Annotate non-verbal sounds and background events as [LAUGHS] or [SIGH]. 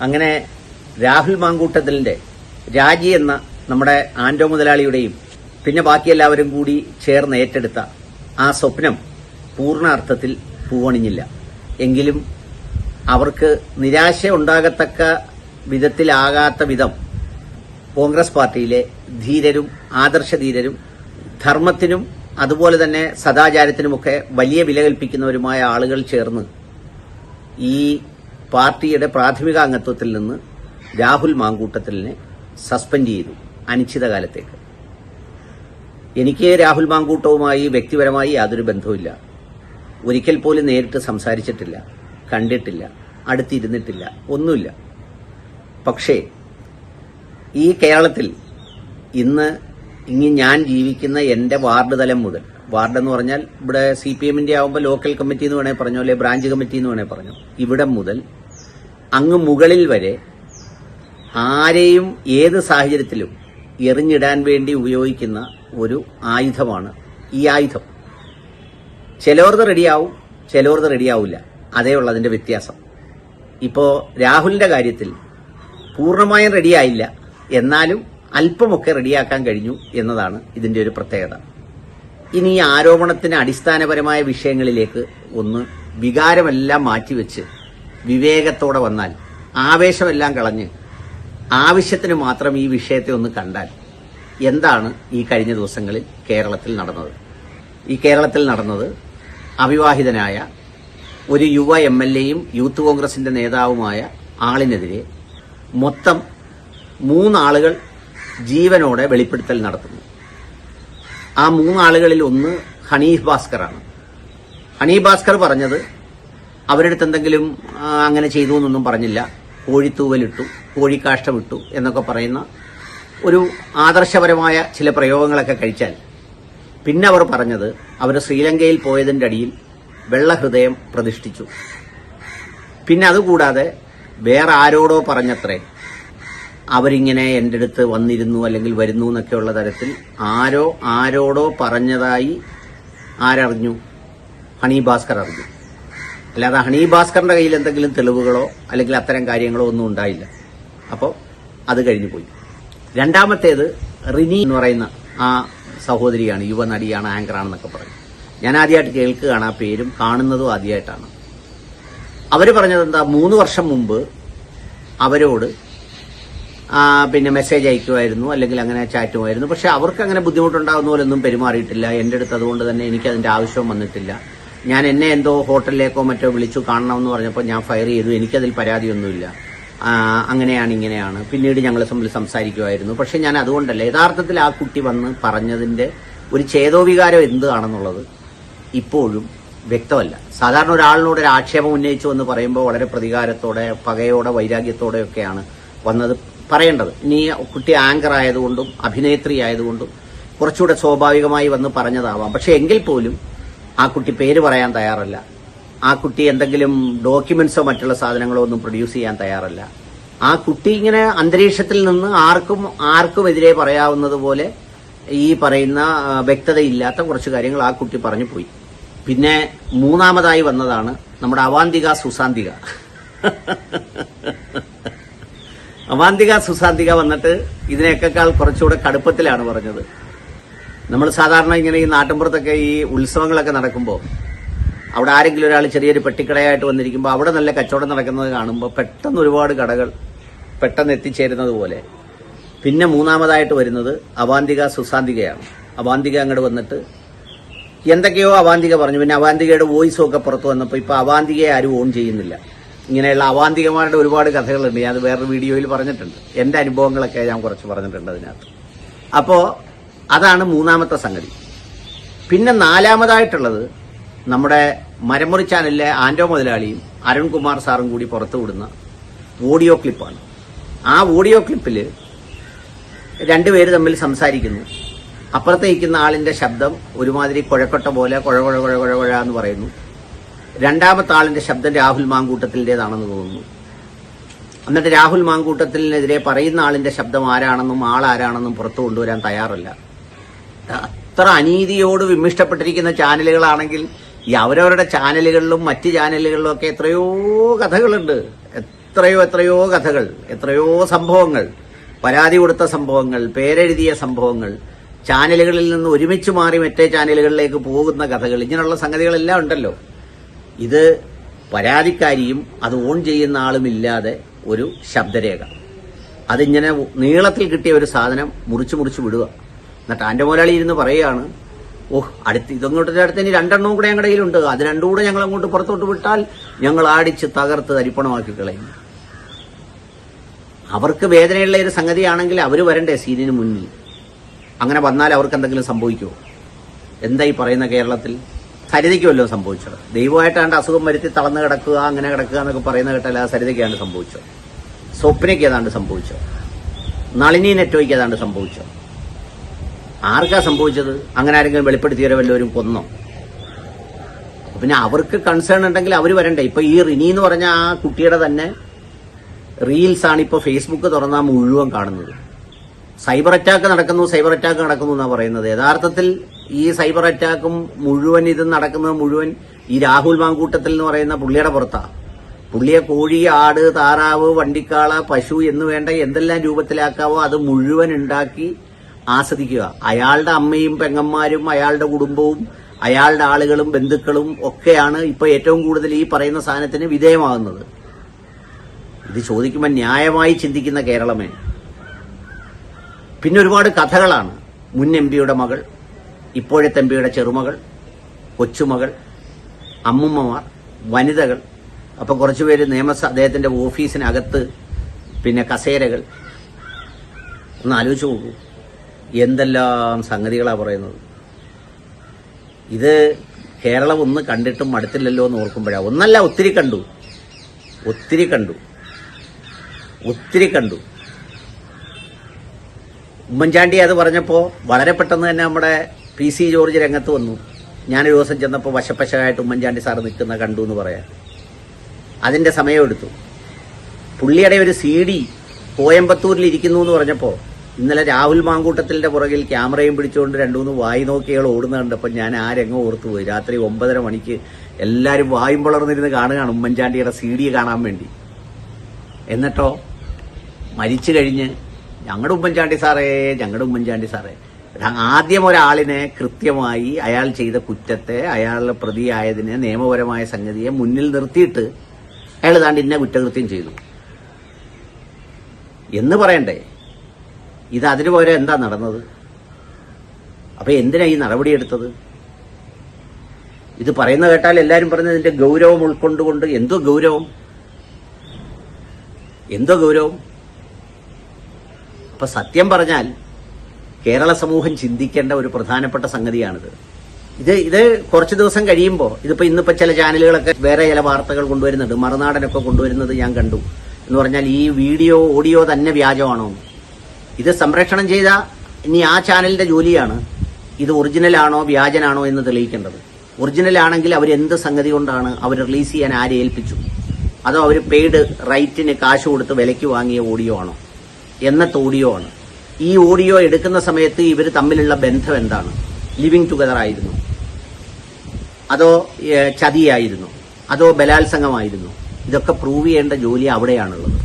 അങ്ങനെ രാഹുൽ മാങ്കൂട്ടത്തിലിന്റെ രാജി എന്ന നമ്മുടെ ആന്റോ മുതലാളിയുടെയും പിന്നെ ബാക്കി എല്ലാവരും കൂടി ചേർന്ന് ഏറ്റെടുത്ത ആ സ്വപ്നം പൂർണാർത്ഥത്തിൽ പൂവണിഞ്ഞില്ല. എങ്കിലും അവർക്ക് നിരാശ ഉണ്ടാകത്തക്ക വിധത്തിലാകാത്ത വിധം കോൺഗ്രസ് പാർട്ടിയിലെ ധീരരും ആദർശധീരരും ധർമ്മത്തിനും അതുപോലെ തന്നെ സദാചാരത്തിനുമൊക്കെ വലിയ വില കൽപ്പിക്കുന്നവരുമായ ആളുകൾ ചേർന്ന് ഈ പാർട്ടിയുടെ പ്രാഥമിക അംഗത്വത്തിൽ നിന്ന് രാഹുൽ മാങ്കൂട്ടത്തിലിനെ സസ്പെൻഡ് ചെയ്തു അനിശ്ചിതകാലത്തേക്ക്. എനിക്ക് രാഹുൽ മാങ്കൂട്ടവുമായി വ്യക്തിപരമായി യാതൊരു ബന്ധവുമില്ല. ഒരിക്കൽ പോലും നേരിട്ട് സംസാരിച്ചിട്ടില്ല കണ്ടിട്ടില്ല അടുത്തിരുന്നിട്ടില്ല ഒന്നുമില്ല. പക്ഷേ ഈ കേരളത്തിൽ ഇന്ന് ഇനി ഞാൻ ജീവിക്കുന്ന എന്റെ വാർഡ് തലം മുതൽ വാർഡ് എന്ന് പറഞ്ഞാൽ ഇവിടെ സി പി എമ്മിന്റെ ആവുമ്പോൾ ലോക്കൽ കമ്മിറ്റി എന്ന് വേണേൽ പറഞ്ഞോ അല്ലെ ബ്രാഞ്ച് കമ്മിറ്റി എന്ന് വേണേൽ പറഞ്ഞോ ഇവിടെ മുതൽ അങ്ങ് മുകളിൽ വരെ ആരെയും ഏത് സാഹചര്യത്തിലും എറിഞ്ഞിടാൻ വേണ്ടി ഉപയോഗിക്കുന്ന ഒരു ആയുധമാണ് ഈ ആയുധം. ചിലവർത് റെഡിയാവും ചിലവർത് റെഡിയാവില്ല. അതേ ഉള്ളൂ അതിന്റെ വ്യത്യാസം. ഇപ്പോ രാഹുലിന്റെ കാര്യത്തിൽ പൂർണമായും റെഡിയായില്ല. എന്നാലും അല്പമൊക്കെ റെഡിയാക്കാൻ കഴിഞ്ഞു എന്നതാണ് ഇതിന്റെ ഒരു പ്രത്യേകത. ഇനി ഈ ആരോപണത്തിന് അടിസ്ഥാനപരമായ വിഷയങ്ങളിലേക്ക് ഒന്ന് വികാരമെല്ലാം മാറ്റിവെച്ച് വിവേകത്തോടെ വന്നാൽ ആവേശമെല്ലാം കളഞ്ഞ് ആവശ്യത്തിന് മാത്രം ഈ വിഷയത്തെ ഒന്ന് കണ്ടാൽ എന്താണ് ഈ കഴിഞ്ഞ ദിവസങ്ങളിൽ കേരളത്തിൽ നടന്നത്? ഈ കേരളത്തിൽ നടന്നത് അവിവാഹിതനായ ഒരു യുവ എം എൽ എയും യൂത്ത് കോൺഗ്രസിന്റെ നേതാവുമായ ആളിനെതിരെ മൊത്തം മൂന്നാളുകൾ ജീവനോടെ വെളിപ്പെടുത്തൽ നടത്തുന്നു. ആ മൂന്നാളുകളിൽ ഒന്ന് ഹണീഫ് ഭാസ്കറാണ്. ഹണീഫ് ഭാസ്കർ പറഞ്ഞത് അവരുടെ അടുത്ത് എന്തെങ്കിലും അങ്ങനെ ചെയ്തു എന്നൊന്നും പറഞ്ഞില്ല. കോഴിത്തൂവലിട്ടു കോഴിക്കാഷ്ടമിട്ടു എന്നൊക്കെ പറയുന്ന ഒരു ആദർശപരമായ ചില പ്രയോഗങ്ങളൊക്കെ കഴിച്ചാൽ പിന്നെ അവർ പറഞ്ഞത് അവർ ശ്രീലങ്കയിൽ പോയതിന്റെ അടിയിൽ വെള്ളഹൃദയം പ്രതിഷ്ഠിച്ചു. പിന്നെ അതുകൂടാതെ വേറെ ആരോടോ പറഞ്ഞത്രേ അവരിങ്ങനെ എന്റെ അടുത്ത് വന്നിരുന്നു അല്ലെങ്കിൽ വരുന്നു എന്നൊക്കെയുള്ള തരത്തിൽ ആരോ ആരോടോ പറഞ്ഞതായി ആരറിഞ്ഞു? ഹണി ഭാസ്കർ അറിഞ്ഞു. അല്ലാതെ ഹണി ഭാസ്കറിന്റെ കയ്യിൽ എന്തെങ്കിലും തെളിവുകളോ അല്ലെങ്കിൽ അത്തരം കാര്യങ്ങളോ ഒന്നും ഉണ്ടായില്ല. അപ്പോൾ അത് കഴിഞ്ഞു പോയി. രണ്ടാമത്തേത് റിനി എന്ന് പറയുന്ന ആ സഹോദരിയാണ് യുവ യുവനടിയാണ് ആങ്കറാണെന്നൊക്കെ പറഞ്ഞു ഞാൻ ആദ്യമായിട്ട് കേൾക്കുകയാണ് ആ പേരും കാണുന്നതും ആദ്യമായിട്ടാണ്. അവർ പറഞ്ഞത് എന്താ മൂന്ന് വർഷം മുമ്പ് അവരോട് പിന്നെ മെസ്സേജ് അയക്കുമായിരുന്നു അല്ലെങ്കിൽ അങ്ങനെ ചാറ്റുമായിരുന്നു. പക്ഷെ അവർക്ക് അങ്ങനെ ബുദ്ധിമുട്ടുണ്ടാകുന്ന പോലൊന്നും പെരുമാറിയിട്ടില്ല. എന്റെ അടുത്ത് അതുകൊണ്ട് തന്നെ എനിക്ക് അതിന്റെ ആവശ്യം വന്നിട്ടില്ല. ഞാൻ എന്നെ എന്തോ ഹോട്ടലിലേക്കോ മറ്റോ വിളിച്ചു കാണണമെന്ന് പറഞ്ഞപ്പോൾ ഞാൻ ഫയർ ചെയ്തു. എനിക്കതിൽ പരാതിയൊന്നുമില്ല. അങ്ങനെയാണ് ഇങ്ങനെയാണ്. പിന്നീട് ഞങ്ങൾ തമ്മിൽ സംസാരിക്കുമായിരുന്നു. പക്ഷെ ഞാൻ അതുകൊണ്ടല്ല. യഥാർത്ഥത്തിൽ ആ കുട്ടി വന്ന് പറഞ്ഞതിന്റെ ഒരു ചേതോവികാരം എന്താണെന്നുള്ളത് ഇപ്പോഴും വ്യക്തമല്ല. സാധാരണ ഒരാളിനോട് ഒരു ആക്ഷേപം ഉന്നയിച്ചു എന്ന് പറയുമ്പോൾ വളരെ പ്രതികാരത്തോടെ പകയോടെ വൈരാഗ്യത്തോടെയൊക്കെയാണ് വന്നത് പറയേണ്ടത്. ഇനി കുട്ടി ആങ്കർ ആയതുകൊണ്ടും അഭിനേത്രി ആയതുകൊണ്ടും കുറച്ചുകൂടെ സ്വാഭാവികമായി വന്ന് പറഞ്ഞതാവാം. പക്ഷെ എങ്കിൽ പോലും ആ കുട്ടി പേര് പറയാൻ തയ്യാറല്ല. ആ കുട്ടി എന്തെങ്കിലും ഡോക്യുമെന്റ്സോ മറ്റുള്ള സാധനങ്ങളോ ഒന്നും പ്രൊഡ്യൂസ് ചെയ്യാൻ തയ്യാറല്ല. ആ കുട്ടി ഇങ്ങനെ അന്തരീക്ഷത്തിൽ നിന്ന് ആർക്കും ആർക്കുമെതിരെ പറയാവുന്നത് പോലെ ഈ പറയുന്ന വ്യക്തതയില്ലാത്ത കുറച്ച് കാര്യങ്ങൾ ആ കുട്ടി പറഞ്ഞു പോയി. പിന്നെ മൂന്നാമതായി വന്നതാണ് നമ്മുടെ അവാന്തിക സുസാന്തിക [LAUGHS] അവാന്തിക സുസാന്തിക വന്നിട്ട് ഇതിനേക്കാൾ കുറച്ചുകൂടെ കടുപ്പത്തിലാണ് പറഞ്ഞത്. നമ്മൾ സാധാരണ ഇങ്ങനെ ഈ നാട്ടിൻപുറത്തൊക്കെ ഈ ഉത്സവങ്ങളൊക്കെ നടക്കുമ്പോൾ അവിടെ ആരെങ്കിലും ഒരാൾ ചെറിയൊരു പെട്ടിക്കടയായിട്ട് വന്നിരിക്കുമ്പോൾ അവിടെ നല്ല കച്ചവടം നടക്കുന്നത് കാണുമ്പോൾ പെട്ടെന്ന് ഒരുപാട് കടകൾ പെട്ടെന്ന് എത്തിച്ചേരുന്നത് പോലെ. പിന്നെ മൂന്നാമതായിട്ട് വരുന്നത് അവാന്തിക സുസാന്തികയാണ് അവാന്തിക അങ്ങോട്ട് വന്നിട്ട് എന്തൊക്കെയോ അവാന്തിക പറഞ്ഞു. പിന്നെ അവാന്തികയുടെ വോയിസും ഒക്കെ പുറത്തു വന്നപ്പോൾ ഇപ്പോൾ അവാന്തികയെ ആരും ഓൺ ചെയ്യുന്നില്ല. ഇങ്ങനെയുള്ള അവാന്തികമാരുടെ ഒരുപാട് കഥകളുണ്ട്. ഞാൻ അത് വേറൊരു വീഡിയോയിൽ പറഞ്ഞിട്ടുണ്ട്. എന്റെ അനുഭവങ്ങളൊക്കെ ഞാൻ കുറച്ച് പറഞ്ഞിട്ടുണ്ട് അതിനകത്ത്. അപ്പോ അതാണ് മൂന്നാമത്തെ സംഗതി. പിന്നെ നാലാമതായിട്ടുള്ളത് നമ്മുടെ മരമുറി ചാനലിലെ ആന്റോ മുതലാളിയും അരുൺകുമാർ സാറും കൂടി പുറത്തുവിടുന്ന ഓഡിയോ ക്ലിപ്പാണ്. ആ ഓഡിയോ ക്ലിപ്പിൽ രണ്ടുപേര് തമ്മിൽ സംസാരിക്കുന്നു. അപ്പുറത്ത് നിൽക്കുന്ന ആളിന്റെ ശബ്ദം ഒരുമാതിരി കുഴക്കൊട്ട പോലെ കുഴ കുഴ കുഴ കുഴ കുഴ എന്ന് പറയുന്നു. രണ്ടാമത്തെ ആളിന്റെ ശബ്ദം രാഹുൽ മാങ്കൂട്ടത്തിന്റെതാണെന്ന് തോന്നുന്നു. എന്നിട്ട് രാഹുൽ മാങ്കൂട്ടത്തിനെതിരെ പറയുന്ന ആളിന്റെ ശബ്ദം ആരാണെന്നും ആളാരാണെന്നും പുറത്തു കൊണ്ടുവരാൻ തയ്യാറല്ല. അത്ര അനീതിയോട് വിമിഷ്ടപ്പെട്ടിരിക്കുന്ന ചാനലുകളാണെങ്കിൽ ഈ അവരവരുടെ ചാനലുകളിലും മറ്റ് ചാനലുകളിലും ഒക്കെ എത്രയോ കഥകളുണ്ട്. എത്രയോ എത്രയോ കഥകൾ എത്രയോ സംഭവങ്ങൾ പരാതി കൊടുത്ത സംഭവങ്ങൾ പേരെഴുതിയ സംഭവങ്ങൾ ചാനലുകളിൽ നിന്ന് ഒരുമിച്ച് മാറി മറ്റേ ചാനലുകളിലേക്ക് പോകുന്ന കഥകൾ ഇങ്ങനെയുള്ള സംഗതികളെല്ലാം ഉണ്ടല്ലോ. ഇത് പരാതിക്കാരിയും അത് ഓൺ ചെയ്യുന്ന ആളുമില്ലാതെ ഒരു ശബ്ദരേഖ. അതിങ്ങനെ നീളത്തിൽ കിട്ടിയ ഒരു സാധനം മുറിച്ച് മുറിച്ച് വിടുക. എന്നിട്ട് ആന്റെ മുതലാളി ഇരുന്ന് പറയുകയാണ് ഓഹ് അടുത്ത് ഇതങ്ങോട്ട് അടുത്ത് ഇനി രണ്ടെണ്ണവും കൂടെ ഞങ്ങളുടെ കയ്യിലുണ്ട്. അത് രണ്ടും കൂടെ ഞങ്ങൾ അങ്ങോട്ട് പുറത്തോട്ട് വിട്ടാൽ ഞങ്ങൾ ആടിച്ച് തകർത്ത് തരിപ്പണമാക്കി കളയും. അവർക്ക് വേദനയുള്ള ഒരു സംഗതിയാണെങ്കിൽ അവർ വരണ്ടേ സീനിന് മുന്നിൽ? അങ്ങനെ വന്നാൽ അവർക്ക് എന്തെങ്കിലും സംഭവിക്കുമോ എന്തായി പറയുന്ന കേരളത്തിൽ? സരിതയ്ക്കുമല്ലോ സംഭവിച്ചത്. ദൈവമായിട്ടാണ്ട് അസുഖം വരുത്തി തളർന്ന് കിടക്കുക അങ്ങനെ കിടക്കുക എന്നൊക്കെ പറയുന്ന കേട്ടല്ല സരിതയ്ക്കാണ് സംഭവിച്ചത്. സ്വപ്നയ്ക്ക് ഏതാണ്ട് സംഭവിച്ചത്. നളിനി നെറ്റോയ്ക്ക് ഏതാണ്ട് സംഭവിച്ചത്. ആർക്കാ സംഭവിച്ചത്? അങ്ങനെ ആരെങ്കിലും വെളിപ്പെടുത്തിയവരെ വല്ലവരും കൊന്നോ? പിന്നെ അവർക്ക് കൺസേൺ ഉണ്ടെങ്കിൽ അവർ വരണ്ടേ? ഇപ്പൊ ഈ റിനി എന്ന് പറഞ്ഞ ആ കുട്ടിയുടെ തന്നെ റീൽസ് ആണ് ഇപ്പൊ ഫേസ്ബുക്ക് തുറന്നാൽ മുഴുവൻ കാണുന്നത്. സൈബർ അറ്റാക്ക് നടക്കുന്നു സൈബർ അറ്റാക്ക് നടക്കുന്നു എന്നാ പറയുന്നത്. യഥാർത്ഥത്തിൽ ഈ സൈബർ അറ്റാക്കും മുഴുവൻ ഇത് നടക്കുന്നത് മുഴുവൻ ഈ രാഹുൽ മാങ്കൂട്ടത്തിൽ എന്ന് പറയുന്ന പുള്ളിയുടെ പുറത്താ. പുള്ളിയെ കോഴി ആട് താറാവ് വണ്ടിക്കാള പശു എന്ന് വേണ്ട എന്തെല്ലാം രൂപത്തിലാക്കാവോ അത് മുഴുവൻ ഉണ്ടാക്കി ആസ്വദിക്കുക. അയാളുടെ അമ്മയും പെങ്ങന്മാരും അയാളുടെ കുടുംബവും അയാളുടെ ആളുകളും ബന്ധുക്കളും ഒക്കെയാണ് ഇപ്പൊ ഏറ്റവും കൂടുതൽ ഈ പറയുന്ന സാധനത്തിന് വിധേയമാകുന്നത്. ഇത് ചോദിക്കുമ്പോൾ ന്യായമായി ചിന്തിക്കുന്ന കേരളമേ. പിന്നെ ഒരുപാട് കഥകളാണ്. മുൻ എം പിയുടെ മകൾ ഇപ്പോഴത്തെ എം പിയുടെ ചെറുമകൾ കൊച്ചുമകൾ അമ്മുമ്മമാർ വനിതകൾ അപ്പൊ കുറച്ചുപേര് നിയമസ ഓഫീസിനകത്ത് പിന്നെ കസേരകൾ. ഒന്ന് ആലോചിച്ച് നോക്കൂ. എന്തെല്ലാം സംഗതികളാണ് പറയുന്നത്? ഇത് കേരളം ഒന്ന് കണ്ടിട്ടും മടുത്തില്ലല്ലോ എന്ന് ഓർക്കുമ്പോഴാണ് ഒന്നല്ല ഒത്തിരി കണ്ടു. ഒത്തിരി കണ്ടു. ഒത്തിരി കണ്ടു. ഉമ്മൻചാണ്ടി അത് പറഞ്ഞപ്പോൾ വളരെ പെട്ടെന്ന് തന്നെ നമ്മുടെ പി സി ജോർജ് രംഗത്ത് വന്നു. ഞാനൊരു ദിവസം ചെന്നപ്പോൾ വശപ്പശമായിട്ട് ഉമ്മൻചാണ്ടി സാർ നിൽക്കുന്ന കണ്ടു എന്ന് പറയാൻ അതിന്റെ സമയമെടുത്തു പുള്ളിയുടെ ഒരു സി ഡി കോയമ്പത്തൂരിൽ ഇരിക്കുന്നു എന്ന് പറഞ്ഞപ്പോൾ ഇന്നലെ രാഹുൽ മാങ്കൂട്ടത്തിന്റെ പുറകിൽ ക്യാമറയും പിടിച്ചുകൊണ്ട് രണ്ടു മൂന്ന് വായി നോക്കിയാൾ ഓടുന്ന കണ്ടപ്പോൾ ഞാൻ ആ രംഗം ഓർത്തുപോയി രാത്രി ഒമ്പതര മണിക്ക് എല്ലാവരും വായും വളർന്നിരുന്ന് കാണുകയാണ് ഉമ്മൻചാണ്ടിയുടെ സി ഡി കാണാൻ വേണ്ടി. എന്നിട്ടോ? മരിച്ചു കഴിഞ്ഞ് ഞങ്ങളുടെ ഉമ്മൻചാണ്ടി സാറേ ഞങ്ങളുടെ ഉമ്മൻചാണ്ടി സാറേ. ആദ്യം ഒരാളിനെ കൃത്യമായി അയാൾ ചെയ്ത കുറ്റത്തെ അയാളുടെ പ്രതിയായതിനെ നിയമപരമായ സംഗതിയെ മുന്നിൽ നിർത്തിയിട്ട് അയാൾ താണ്ട് ഇന്ന കുറ്റകൃത്യം ചെയ്തു. എന്ന് പറയണ്ടേ? ഇത് അതിനു പകരം എന്താ നടന്നത്? അപ്പൊ എന്തിനാ ഈ നടപടിയെടുത്തത് ഇത് പറയുന്ന കേട്ടാൽ എല്ലാരും പറഞ്ഞത് ഇതിന്റെ ഗൗരവം ഉൾക്കൊണ്ടുകൊണ്ട് എന്തോ ഗൗരവം? എന്തോ ഗൗരവം? അപ്പൊ സത്യം പറഞ്ഞാൽ കേരള സമൂഹം ചിന്തിക്കേണ്ട ഒരു പ്രധാനപ്പെട്ട സംഗതിയാണിത്. ഇത് ഇത് കുറച്ച് ദിവസം കഴിയുമ്പോൾ ഇതിപ്പോ ഇന്നിപ്പോ ചില ചാനലുകളൊക്കെ വേറെ ചില വാർത്തകൾ കൊണ്ടുവരുന്നുണ്ട്. മറുനാടനൊക്കെ കൊണ്ടുവരുന്നത് ഞാൻ കണ്ടു. എന്ന് പറഞ്ഞാൽ ഈ വീഡിയോ ഓഡിയോ തന്നെ വ്യാജമാണോ ഇത് സംപ്രേഷണം ചെയ്ത ഇനി ആ ചാനലിന്റെ ജോലിയാണ്. ഇത് ഒറിജിനൽ ആണോ വ്യാജനാണോ എന്ന് തെളിയിക്കേണ്ടത്. ഒറിജിനൽ ആണെങ്കിൽ അവർ എന്ത് സംഗതി കൊണ്ടാണ് അവർ റിലീസ് ചെയ്യാൻ ആരെ ഏൽപ്പിച്ചു? അതോ അവർ പെയ്ഡ് റൈറ്റിന് കാശ് കൊടുത്ത് വിലയ്ക്ക് വാങ്ങിയ ഓഡിയോ ആണോ? എന്നത്തെ ഓഡിയോ ആണ്. ഈ ഓഡിയോ എടുക്കുന്ന സമയത്ത് ഇവർ തമ്മിലുള്ള ബന്ധം എന്താണ്? ലിവിങ് ടുഗദർ ആയിരുന്നു. അതോ ചതിയായിരുന്നു. അതോ ബലാത്സംഗമായിരുന്നു. ഇതൊക്കെ പ്രൂവ് ചെയ്യേണ്ട ജോലി അവിടെയാണുള്ളത്.